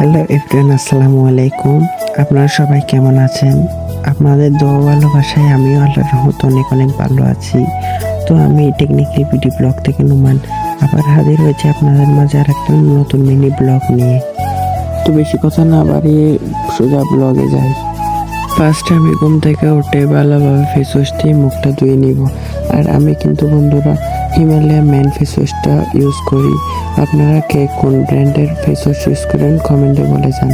Hello everyone, আসসালামু আলাইকুম। আপনারা সবাই কেমন আছেন? আপনাদের দোয়া ভালোবাসায় আমিও আল্লাহর রহমত অনেক অনেক ভালো আছি। তো আমি টেকনিক্যালি বিডি ব্লগ থেকে নুমান। আবার হাজির হয়েছে আপনাদের মাঝে আর একটা নতুন মিনি ব্লগ নিয়ে। তো বেশি কথা না বাড়িয়ে সোজা ব্লগে যাই। ফার্স্টে আমি ঘুম থেকে উঠে ভালোভাবে ফেস ওয়াশ দিয়ে মুখটা ধুয়ে নিব। আর আমি কিন্তু বন্ধুরা হিমালয়া ম্যান ফেস ওয়াশটা ইউজ করি। আপনারা কে কোন ব্র্যান্ডের ফেস ওয়াশ ইউজ করেন কমেন্টে বলে যান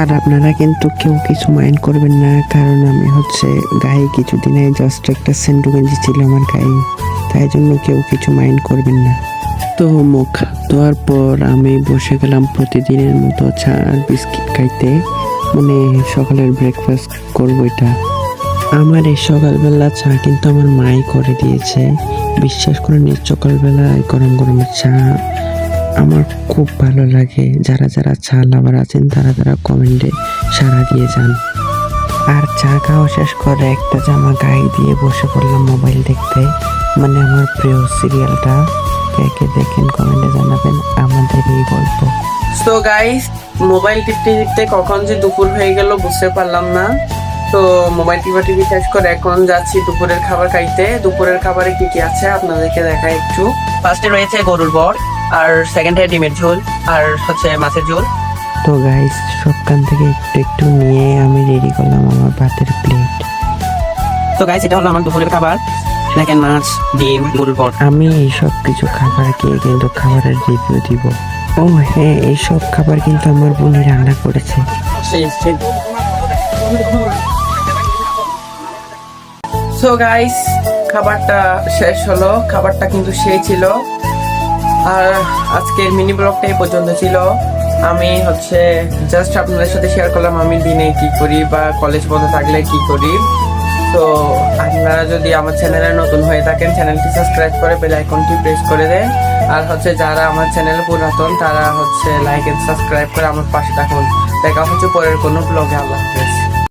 আর আপনারা কিন্তু কেউ কিছু মাইন্ড করবেন না, কারণ আমি হচ্ছে গায়ে কিছুদিনে জাস্ট একটা সেন্টু গেঞ্জি ছিল আমার গায়ে। তাই জন্য কেউ কিছু মাইন্ড করবেন না। তো মুখ ধোয়ার পর আমি বসে গেলাম প্রতিদিনের মতো চা আর বিস্কিট খাইতে। মানে সকালের ব্রেকফাস্ট করব এটা। আমার এই সকালবেলা চা কিন্তু আমার মাই করে দিয়েছে। বিশ্বাস করে এই সকালবেলা গরম গরম চা আমার খুব ভালো লাগে। যারা যারা চা লাভার আছেন, তারা তারা কমেন্টে সাড়া দিয়ে যান। আর চা খাওয়া শেষ করে একটা জামা গায়ে দিয়ে বসে পড়লাম মোবাইল দেখতে। মানে আমার প্রিয় সিরিয়ালটা। কে দেখেন কমেন্টে জানাবেন আমাদের এই গল্প। তো গাইস মোবাইল টিপতে টিপতে কখন যে দুপুর হয়ে গেল বুঝতে পারলাম না। তো মোবাইল টিপা টিভি শেষ করে এখন যাচ্ছি দুপুরের খাবার খাইতে। দুপুরের খাবারে কি কি আছে আপনাদেরকে দেখাই একটু। ফার্স্টে রয়েছে গরুর বর আর সেকেন্ডে ডিমের ঝোল আর হচ্ছে মাছের ঝোল। তো গাইস সবখান থেকে একটু একটু নিয়ে আমি রেডি করলাম আমার ভাতের প্লেট তো গাইস এটা হলো আমার দুপুরের খাবার। দেখেন মাছ ডিম গরুর বর। আমি এই সব কিছু খাবার খেয়ে কিন্তু খাবারের রিভিউ দিব। ও হ্যাঁ এইসব খাবার কিন্তু আমার বোনই রান্না করেছে। সো গাইস খাবারটা শেষ হলো। খাবারটা কিন্তু সেই ছিল। আর আজকের মিনি ব্লগটা এই পর্যন্ত ছিল। আমি হচ্ছে জাস্ট আপনাদের সাথে শেয়ার করলাম আমি দিনে কি করি বা কলেজ বন্ধ থাকলে কি করি। তো আপনারা যদি আমার চ্যানেলে নতুন হয়ে থাকেন চ্যানেলটি সাবস্ক্রাইব করে বেল আইকনটি প্রেস করে দেন। আর হচ্ছে যারা আমার চ্যানেল পুরাতন, তারা হচ্ছে লাইক এন্ড সাবস্ক্রাইব করে আমার পাশে থাকুন। দেখা হচ্ছে পরের কোনো ব্লগে আল্লাহ হাফেজ।